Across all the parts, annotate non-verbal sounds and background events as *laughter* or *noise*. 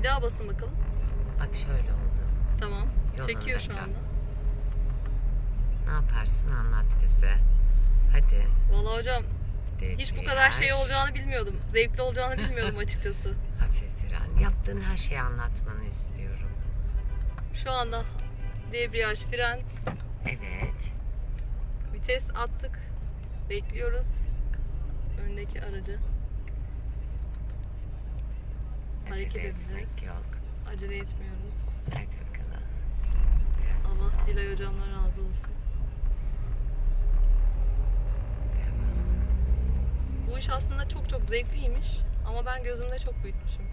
Bir daha basın bakalım. Bak şöyle oldu. Tamam. Yolunda Çekiyor şu anda. Ne yaparsın anlat bize. Hadi. Vallahi hocam hiç bu kadar şey Debriyaj. olacağını bilmiyordum. Zevkli olacağını bilmiyordum *laughs* açıkçası. Hafif fren. Yaptığın her şeyi anlatmanı istiyorum. Şu anda debriyaj, fren, Evet. vites attık. Bekliyoruz öndeki aracı. Acele Hareket edeceğiz. yok. Acele etmiyoruz. Hadi bakalım. Biraz Allah Dilay hocamdan razı olsun. Bu iş aslında çok çok zevkliymiş ama ben gözümde çok büyütmüşüm.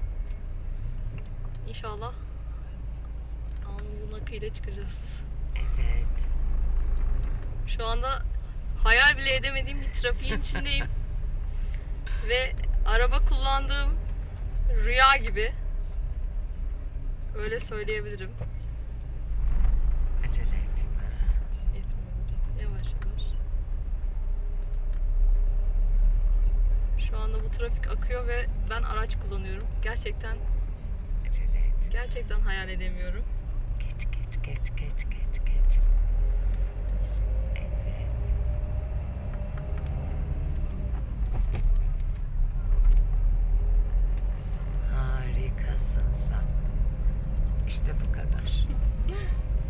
İnşallah alnımızın akıyla çıkacağız. Evet. Şu anda hayal bile edemediğim bir trafiğin içindeyim. *laughs* Ve araba kullandığım rüya gibi. Öyle söyleyebilirim. Acele etme. Hocam. Yavaş yavaş. Şu anda bu trafik akıyor ve ben araç kullanıyorum. Gerçekten Acele et. gerçekten hayal edemiyorum. Geç geç geç geç geç. İşte bu kadar.